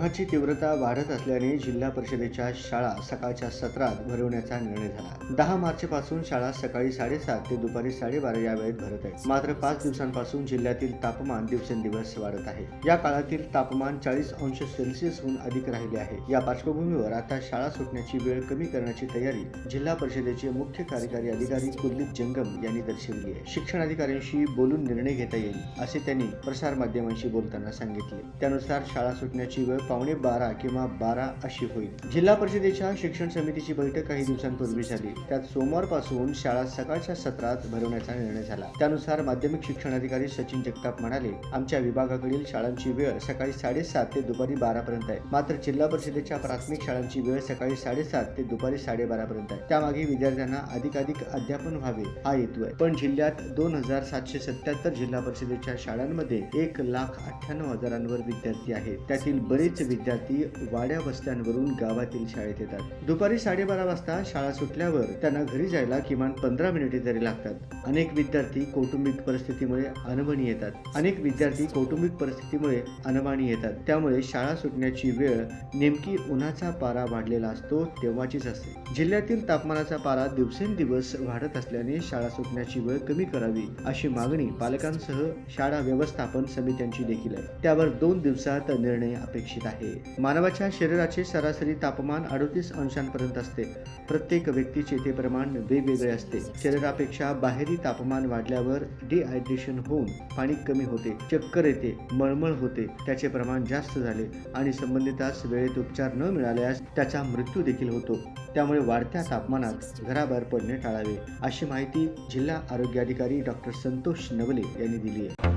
उन्हाची तीव्रता वाढत असल्याने जिल्हा परिषदेच्या शाळा सकाळच्या सत्रात भरवण्याचा निर्णय झाला. दहा मार्च पासून शाळा सकाळी साडेसात ते दुपारी साडेबारा या वेळेत भरत आहेत. मात्र पाच दिवसांपासून जिल्ह्यातील तापमान दिवसेंदिवस वाढत आहे. या काळातील तापमान चाळीस अंश सेल्सिअसहून अधिक राहिले आहे. या पार्श्वभूमीवर आता शाळा सुटण्याची वेळ कमी करण्याची तयारी जिल्हा परिषदेचे मुख्य कार्यकारी अधिकारी कुलदीप जंगम यांनी दर्शवली आहे. शिक्षण अधिकाऱ्यांशी बोलून निर्णय घेता येईल असे त्यांनी प्रसार माध्यमांशी बोलताना सांगितले. त्यानुसार शाळा सुटण्याची वेळ पावणे बारा किंवा बारा अशी होईल. जिल्हा परिषदेच्या शिक्षण समितीची बैठक काही दिवसांपूर्वी झाली त्यात सोमवारपासून शाळा सकाळच्या सत्रात भरवण्याचा निर्णय झाला. त्यानुसार माध्यमिक शिक्षण अधिकारी सचिन जगताप म्हणाले आमच्या विभागाकडील शाळांची वेळ सकाळी साडेसात ते दुपारी बारा पर्यंत आहे. मात्र जिल्हा परिषदेच्या प्राथमिक शाळांची वेळ सकाळी साडेसात ते दुपारी साडेबारा पर्यंत आहे. त्यामागे विद्यार्थ्यांना अधिकाधिक अध्यापन व्हावे हा हेतू आहे. पण जिल्ह्यात दोन हजार सातशे सत्याहत्तर जिल्हा परिषदेच्या शाळांमध्ये एक लाख अठ्ठ्याण्णव हजारांवर विद्यार्थी आहेत. त्यातील बरेच विद्यार्थी वाड्या वस्त्यांवरून गावातील शाळेत येतात. दुपारी साडेबारा वाजता शाळा सुटल्यावर त्यांना घरी जायला किमान पंधरा मिनिटे तरी लागतात. अनेक विद्यार्थी कौटुंबिक परिस्थितीमुळे अनभणी येतात. अनेक विद्यार्थी कौटुंबिक परिस्थितीमुळे अनवाणी येतात. त्यामुळे शाळा सुटण्याची वेळ नेमकी उन्हाचा पारा वाढलेला असतो तेव्हाचीच असते. जिल्ह्यातील तापमानाचा पारा दिवसेंदिवस वाढत असल्याने शाळा सुटण्याची वेळ कमी करावी अशी मागणी पालकांसह शाळा व्यवस्थापन समित्यांची देखील आहे. त्यावर दोन दिवसात निर्णय अपेक्षित अपेक्षित आहे. मानवाच्या शरीराचे सरासरी तापमान अडतीस अंशांपर्यंत असते. प्रत्येक व्यक्तीचे ते प्रमाण वेगवेगळे असते. शरीरापेक्षा बाहेरी तापमान वाढल्यावर डिहायड्रेशन होऊन पाणी कमी होते चक्कर येते मळमळ होते त्याचे प्रमाण जास्त झाले आणि संबंधितास वेळेत उपचार न मिळाल्यास त्याचा मृत्यू देखील होतो. त्यामुळे वाढत्या तापमानात घराबाहेर पडणे टाळावे अशी माहिती जिल्हा आरोग्य अधिकारी डॉक्टर संतोष नवले यांनी दिली आहे.